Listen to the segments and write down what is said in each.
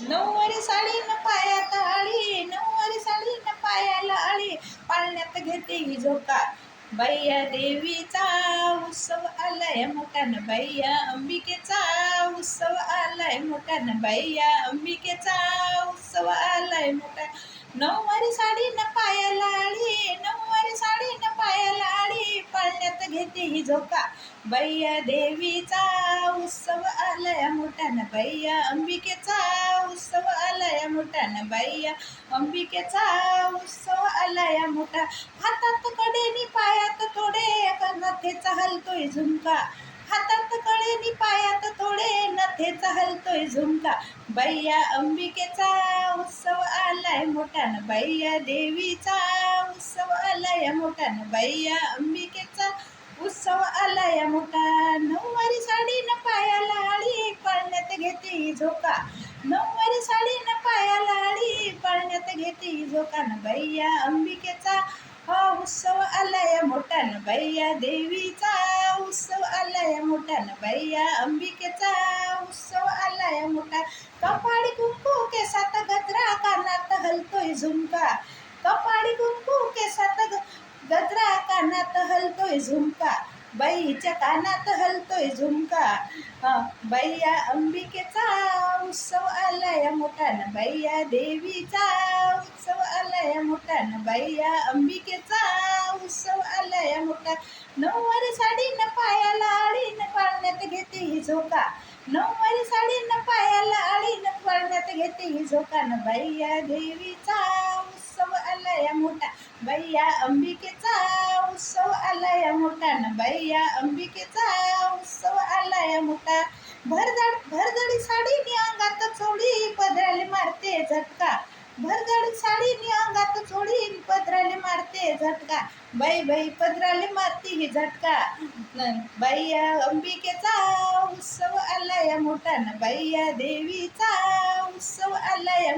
नऊवारी साडी न पायात आळी नऊवारी साडी न पायाला आळी पाळण्यात घेते ही झोका बैया देवीचा उत्सव आलाय मोठ्यान. बैया अंबिकेचा उत्सव आलाय मोठ्यान. बैया अंबिकेचा उत्सव आलाय मोठा नऊवारी साडी न पायाला आळी नऊवारी साडी न पायाला आळी पाळण्यात घेते ही झोका बैया देवीचा मोठ्यानं बैया अंबिकेचा उत्सव आलाय मोठ्यानं बैया अंबिकेचा उत्सव आलाया मोठा हातात कडेनी पायात थोडे नथेचा हलतोय झुमका. हातात कडेनी पायात थोडे नथेचा हलतोय झुमका. बैया अंबिकेचा उत्सव आलाय मोठ्यानं बैया देवीचा उत्सव आलाय मोठ्यानं बैया अंबिके झोका. नऊवारी साडी न पायाला आळी पाळण्यात घेते ही झोका न बैया अंबिकेचा हा उत्सव आलाय मोठ्यानं बैया देवीचा उत्सव आलाय मोठ्यानं बैया अंबिकेचा उत्सव आलाय मोठा. कपाळी कुंकू केसात गजरा कानात हलतोय झुमका. कपाळी कुंकू केसात ग- गजरा कानात हलतोय झुमका. बाईच्या कानात हलतोय झुमका. हा, बैया अंबिकेचा उत्सव आलाय मोठान बैया देवीचा उत्सव आलाय मोठान बैया अंबिकेचा उत्सव आलाय मोठा नऊवारी साडी न पायाला आळी न पाळण्यात घेते ही झोका. नऊवारी साडी न पायाला आळी न पाळण्यात घेते ही झोका. न बैया देवीचा उत्सव आलाय मोठा बैया अंबिकेचा उत्सव आलाय मोठा नबाई या अंबिकेचा उत्सव आला या मोठा भरजड भरजडी साडीनी अंगात चोडी पदराले मारते झटका. भरजडी साडीनी अंगात थोडी पदराले मारते झटका. बाई बाई पदराले मारते ही झटका. बाई या अंबिकेचा उत्सव आलाय बाई या देवीचा उत्सव आलाय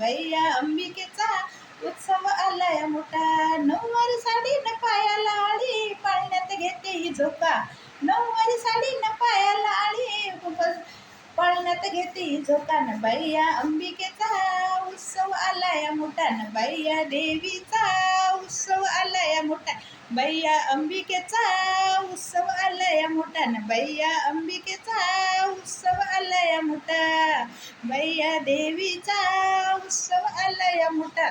बाई या अंबिकेचा उत्सव आलाय मोठा. नऊवारी साडी न पायाला आळी पाळण्यात घेते ही झोका. नऊवारी साडी न पायाला आळी पाळण्यात घेते ही झोका. न बाईया अंबिकेचा उत्सव आलाय मोठा. न बाईया देवीचा उत्सव आलाय मोठा. बैया अंबिकेचा उत्सव आलाय मोठा. न बैया अंबिकेचा उत्सव आलाय मोठा. बैया देवीचा उत्सव आलाय मोठा.